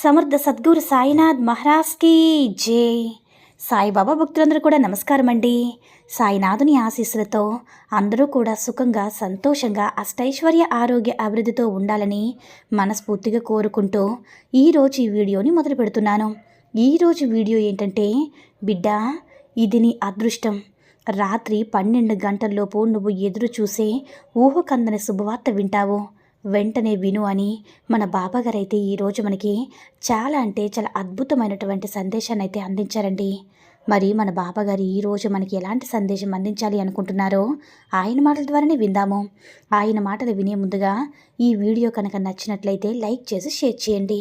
సమర్థ సద్గురు సాయినాథ్ మహారాజ్కి జై. సాయిబాబా భక్తులందరూ కూడా నమస్కారం అండి సాయినాథుని ఆశీస్సులతో అందరూ కూడా సుఖంగా సంతోషంగా అష్టైశ్వర్య ఆరోగ్య అభివృద్ధితో ఉండాలని మనస్ఫూర్తిగా కోరుకుంటూ ఈరోజు ఈ వీడియోని మొదలు పెడుతున్నాను. ఈరోజు వీడియో ఏంటంటే బిడ్డ ఇది నీ అదృష్టం. రాత్రి పన్నెండు గంటల్లోపు నువ్వు ఎదురు చూసే ఊహకందని శుభవార్త వింటావు. వెంటనే విను అని మన బాబాగారు అయితే ఈరోజు మనకి చాలా అంటే చాలా అద్భుతమైనటువంటి సందేశాన్ని అయితే అందించారండి. మరి మన బాబాగారు ఈరోజు మనకి ఎలాంటి సందేశం అందించాలి అనుకుంటున్నారో ఆయన మాటల ద్వారానే విందాము. ఆయన మాటలు వినే ముందుగా ఈ వీడియో కనుక నచ్చినట్లయితే లైక్ చేసి షేర్ చేయండి.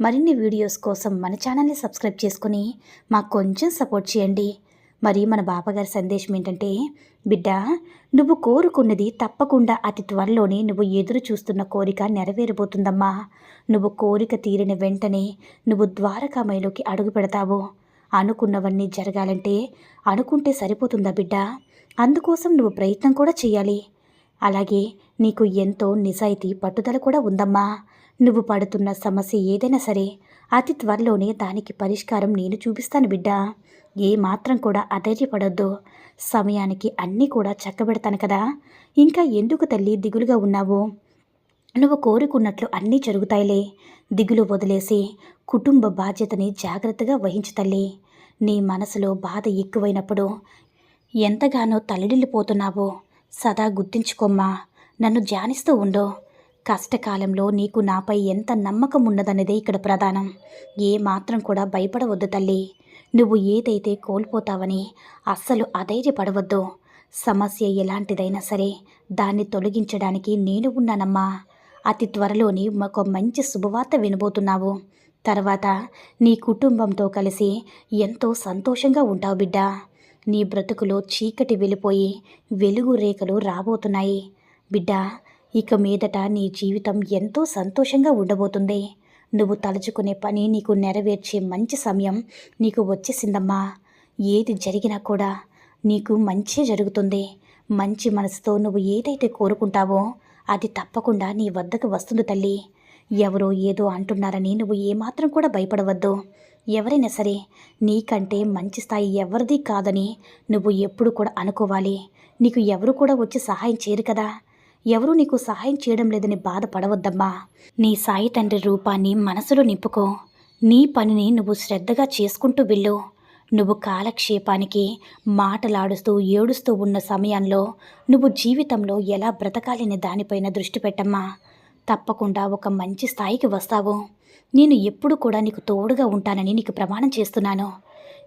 మరిన్ని వీడియోస్ కోసం మన ఛానల్ని సబ్స్క్రైబ్ చేసుకుని మాకు కొంచెం సపోర్ట్ చేయండి. మరి మన బాబాగారి సందేశం ఏంటంటే బిడ్డ నువ్వు కోరుకున్నది తప్పకుండా అతి త్వరలోనే నువ్వు ఎదురు చూస్తున్న కోరిక నెరవేరబోతుందమ్మా. నువ్వు కోరిక తీరిన వెంటనే నువ్వు ద్వారకామయలోకి అడుగు పెడతావు. అనుకున్నవన్నీ జరగాలంటే అనుకుంటే సరిపోతుందా బిడ్డ? అందుకోసం నువ్వు ప్రయత్నం కూడా చేయాలి అలాగే నీకు ఎంతో నిజాయితీ పట్టుదల కూడా ఉందమ్మా. నువ్వు పడుతున్న సమస్య ఏదైనా సరే అతి త్వరలోనే దానికి పరిష్కారం నేను చూపిస్తాను బిడ్డా. ఏ మాత్రం కూడా అధైర్యపడొద్దు. సమయానికి అన్నీ కూడా చక్కబెడతాను కదా. ఇంకా ఎందుకు తల్లి దిగులుగా ఉన్నావు? నువ్వు కోరుకున్నట్లు అన్నీ జరుగుతాయిలే. దిగులు వదిలేసి కుటుంబ బాధ్యతని జాగ్రత్తగా వహించు తల్లి. నీ మనసులో బాధ ఎక్కువైనప్పుడు ఎంతగానో తల్లిడిల్లిపోతున్నావో సదా గుర్తించుకోమ్మా. నన్ను ధ్యానిస్తూ ఉండు. కష్టకాలంలో నీకు నాపై ఎంత నమ్మకం ఉన్నదనేదే ఇక్కడ ప్రధానం. ఏ మాత్రం కూడా భయపడవద్దు తల్లి. నువ్వు ఏదైతే కోల్పోతావని అస్సలు అధైర్యపడవద్దు. సమస్య ఎలాంటిదైనా సరే దాన్ని తొలగించడానికి నేను ఉన్నానమ్మా. అతి త్వరలోని ఒక మంచి శుభవార్త వినబోతున్నావు. తర్వాత నీ కుటుంబంతో కలిసి ఎంతో సంతోషంగా ఉంటావు బిడ్డ. నీ బ్రతుకులో చీకటి వెళ్ళిపోయి వెలుగు రేఖలు రాబోతున్నాయి. బిడ్డ ఇక మీదట నీ జీవితం ఎంతో సంతోషంగా ఉండబోతుంది. నువ్వు తలుచుకునే పని నీకు నెరవేర్చే మంచి సమయం నీకు వచ్చేసిందమ్మా. ఏది జరిగినా కూడా నీకు మంచి జరుగుతుంది. మంచి మనసుతో నువ్వు ఏదైతే కోరుకుంటావో అది తప్పకుండా నీ వద్దకు వస్తుంది తల్లి. ఎవరో ఏదో అంటున్నారని నువ్వు ఏమాత్రం కూడా భయపడవద్దు. ఎవరైనా సరే నీకంటే మంచి స్థాయి ఎవరిది కాదని నువ్వు ఎప్పుడు కూడా అనుకోవాలి. నీకు ఎవరు కూడా వచ్చి సహాయం చేయరు కదా. ఎవరూ నీకు సహాయం చేయడం లేదని బాధపడవద్దమ్మా. నీ సాయి తండ్రి రూపాన్ని మనసులో నింపుకో. నీ పనిని నువ్వు శ్రద్ధగా చేసుకుంటూ వెళ్ళు. నువ్వు కాలక్షేపానికి మాటలాడుస్తూ ఏడుస్తూ ఉన్న సమయంలో నువ్వు జీవితంలో ఎలా బ్రతకాలనే దానిపైన దృష్టి పెట్టమ్మా. తప్పకుండా ఒక మంచి స్థాయికి వస్తావు. నేను ఎప్పుడు కూడా నీకు తోడుగా ఉంటానని నీకు ప్రమాణం చేస్తున్నాను.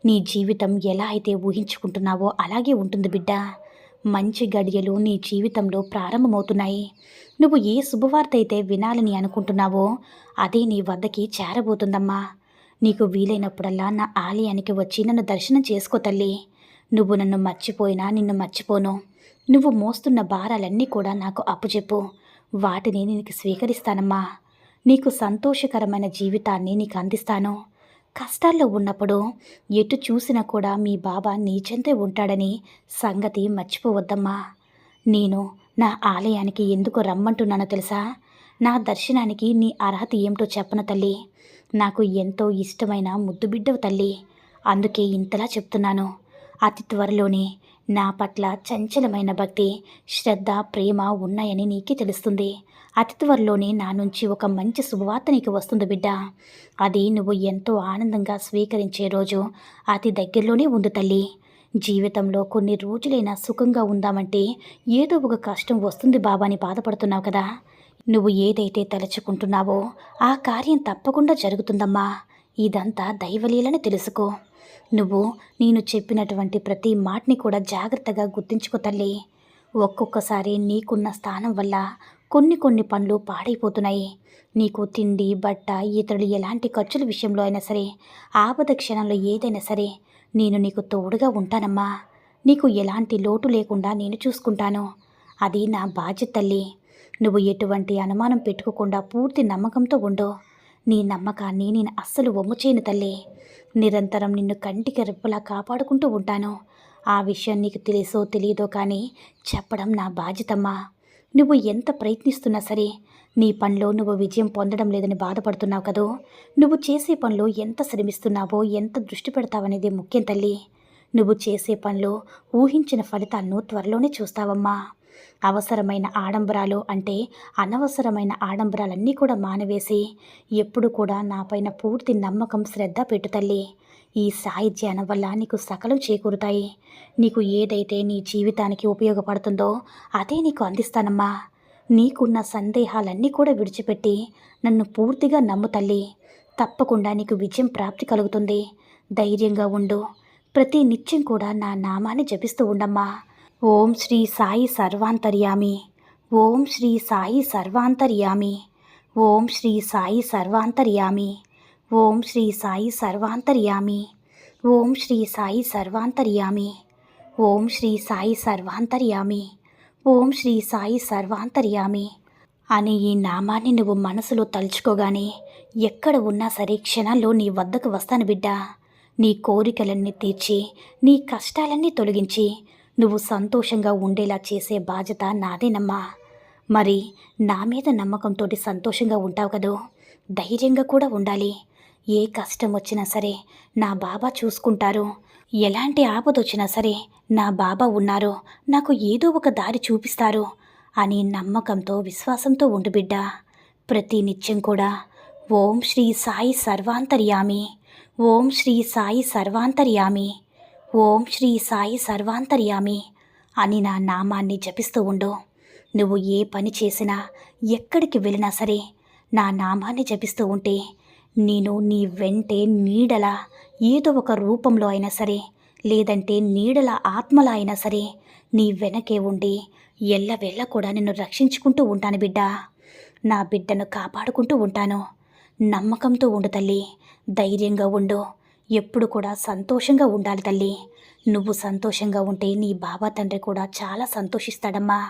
నీ జీవితం ఎలా అయితే ఊహించుకుంటున్నావో అలాగే ఉంటుంది బిడ్డ. మంచి గడియలు నీ జీవితంలో ప్రారంభమవుతున్నాయి. నువ్వు ఏ శుభవార్త అయితే వినాలని అనుకుంటున్నావో అదే నీ వద్దకి చేరబోతుందమ్మా. నీకు వీలైనప్పుడల్లా నా ఆలయానికి వచ్చి నన్ను దర్శనం చేసుకో తల్లి. నువ్వు నన్ను మర్చిపోయినా నిన్ను మర్చిపోను. నువ్వు మోస్తున్న భారాలన్నీ కూడా నాకు అప్పుచెప్పు. వాటిని నీకు స్వీకరిస్తానమ్మా. నీకు సంతోషకరమైన జీవితాన్ని నీకు అందిస్తాను. కష్టాల్లో ఉన్నప్పుడు ఎటు చూసినా కూడా మీ బాబా నీచెంతే ఉంటాడని సంగతి మర్చిపోవద్దమ్మా. నేను నా ఆలయానికి ఎందుకు రమ్మంటున్నానో తెలుసా? నా దర్శనానికి నీ అర్హత ఏమిటో చెప్పను తల్లి. నాకు ఎంతో ఇష్టమైన ముద్దుబిడ్డవు తల్లి. అందుకే ఇంతలా చెప్తున్నాను. అతి త్వరలోనే నా పట్ల చంచలమైన భక్తి శ్రద్ధ ప్రేమ ఉన్నాయని నీకే తెలుస్తుంది. అతి త్వరలోనే నా నుంచి ఒక మంచి శుభవార్త నీకు వస్తుంది బిడ్డ. అది నువ్వు ఎంతో ఆనందంగా స్వీకరించే రోజు. అతి దగ్గరలోనే ఉంది తల్లి. జీవితంలో కొన్ని రోజులైనా సుఖంగా ఉందామంటే ఏదో ఒక కష్టం వస్తుంది బాబాని బాధపడుతున్నావు కదా. నువ్వు ఏదైతే తలుచుకుంటున్నావో ఆ కార్యం తప్పకుండా జరుగుతుందమ్మా. ఇదంతా దైవలీలని తెలుసుకో. నువ్వు నేను చెప్పినటువంటి ప్రతి మాటని కూడా జాగ్రత్తగా గుర్తుంచుకో తల్లి. ఒక్కొక్కసారి నీకున్న స్థానం వల్ల కొన్ని కొన్ని పనులు పాడైపోతున్నాయి. నీకు తిండి బట్ట ఇతరులు ఎలాంటి ఖర్చుల విషయంలో అయినా సరే ఆపద క్షణంలో ఏదైనా సరే నేను నీకు తోడుగా ఉంటానమ్మా. నీకు ఎలాంటి లోటు లేకుండా నేను చూసుకుంటాను. అది నా బాధ్యత తల్లి. నువ్వు ఎటువంటి అనుమానం పెట్టుకోకుండా పూర్తి నమ్మకంతో ఉండు. నీ నమ్మకాన్ని నేను అస్సలు వమ్ము చేయను తల్లి. నిరంతరం నిన్ను కంటికి రెప్పలా కాపాడుకుంటూ ఉంటాను. ఆ విషయం నీకు తెలుసో తెలియదో కానీ చెప్పడం నా బాధ్యతమ్మా. నువ్వు ఎంత ప్రయత్నిస్తున్నా సరే నీ పనిలో నువ్వు విజయం పొందడం లేదని బాధపడుతున్నావు కదూ? నువ్వు చేసే పనిలో ఎంత శ్రమిస్తున్నావో ఎంత దృష్టి పెడతావనేది ముఖ్యం తల్లి. నువ్వు చేసే పనిలో ఊహించిన ఫలితాలను త్వరలోనే చూస్తావమ్మా. అవసరమైన ఆడంబరాలు అంటే అనవసరమైన ఆడంబరాలన్నీ కూడా మానవేసి ఎప్పుడు కూడా నాపైన పూర్తి నమ్మకం శ్రద్ధ పెట్టు తల్లి. ఈ సాయి ధ్యానం వల్ల నీకు సకలం చేకూరుతాయి. నీకు ఏదైతే నీ జీవితానికి ఉపయోగపడుతుందో అదే నీకు అందిస్తానమ్మా. నీకున్న సందేహాలన్నీ కూడా విడిచిపెట్టి నన్ను పూర్తిగా నమ్ము తల్లి. తప్పకుండా నీకు విజయం ప్రాప్తి కలుగుతుంది. ధైర్యంగా ఉండు. ప్రతి నిత్యం కూడా నా నామాన్ని జపిస్తూ ఉండమ్మా. ఓం శ్రీ సాయి సర్వాంతర్యామి. ఓం శ్రీ సాయి సర్వాంతర్యామి. ఓం శ్రీ సాయి సర్వాంతర్యామి. ఓం శ్రీ సాయి సర్వాంతర్యామి. ఓం శ్రీ సాయి సర్వాంతర్యామి. ఓం శ్రీ సాయి సర్వాంతర్యామి. ఓం శ్రీ సాయి సర్వాంతర్యామి. అనే ఈ నామాన్ని నువ్వు మనసులో తలుచుకోగానే ఎక్కడ ఉన్నా సరే క్షణాల్లో నీ వద్దకు వస్తాను బిడ్డా. నీ కోరికలన్నీ తీర్చి నీ కష్టాలన్నీ తొలగించి నువ్వు సంతోషంగా ఉండేలా చేసే బాధ్యత నాదేనమ్మా. మరి నా మీద నమ్మకంతో సంతోషంగా ఉంటావు కదూ? ధైర్యంగా కూడా ఉండాలి. ఏ కష్టం వచ్చినా సరే నా బాబా చూసుకుంటారు. ఎలాంటి ఆపద వచ్చినా సరే నా బాబా ఉన్నారు. నాకు ఏదో ఒక దారి చూపిస్తారు అని నమ్మకంతో విశ్వాసంతో ఉండు బిడ్డ. ప్రతి నిత్యం కూడా ఓం శ్రీ సాయి సర్వాంతర్యామి. ఓం శ్రీ సాయి సర్వాంతర్యామి. ఓం శ్రీ సాయి సర్వాంతర్యామి అని నా నామాన్ని జపిస్తూ ఉండు. నువ్వు ఏ పని చేసినా ఎక్కడికి వెళ్ళినా సరే నా నామాన్ని జపిస్తూ ఉంటే నేను నీ వెంటే నీడల ఏదో ఒక రూపంలో అయినా సరే లేదంటే నీడల ఆత్మల అయినా సరే నీ వెనకే ఉండి ఎల్లవేళ కూడా నిన్ను రక్షించుకుంటూ ఉంటాను బిడ్డ. నా బిడ్డను కాపాడుకుంటూ ఉంటాను. నమ్మకంతో ఉండు తల్లి. ధైర్యంగా ఉండు. ఎప్పుడు కూడా సంతోషంగా ఉండాలి తల్లి. నువ్వు సంతోషంగా ఉంటే నీ బాబా తండ్రి కూడా చాలా సంతోషిస్తాడమ్మా.